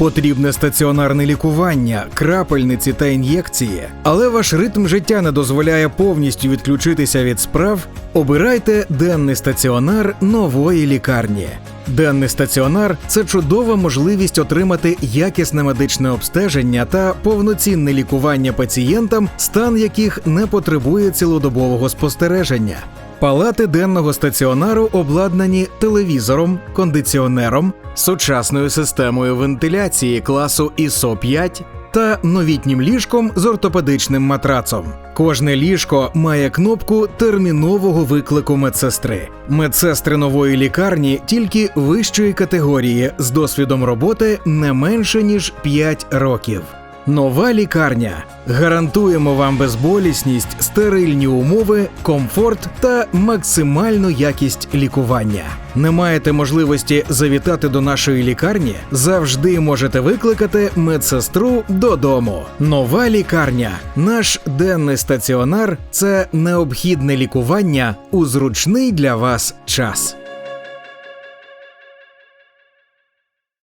Потрібне стаціонарне лікування, крапельниці та ін'єкції, але ваш ритм життя не дозволяє повністю відключитися від справ. Обирайте денний стаціонар нової лікарні. Денний стаціонар це чудова можливість отримати якісне медичне обстеження та повноцінне лікування пацієнтам, стан яких не потребує цілодобового спостереження. Палати денного стаціонару обладнані телевізором, кондиціонером, сучасною системою вентиляції класу ISO 5 та новітнім ліжком з ортопедичним матрацом. Кожне ліжко має кнопку термінового виклику медсестри. Медсестри нової лікарні тільки вищої категорії з досвідом роботи не менше ніж 5 років. Нова лікарня. Гарантуємо вам безболісність, стерильні умови, комфорт та максимальну якість лікування. Не маєте можливості завітати до нашої лікарні? Завжди можете викликати медсестру додому. Нова лікарня. Наш денний стаціонар це необхідне лікування у зручний для вас час.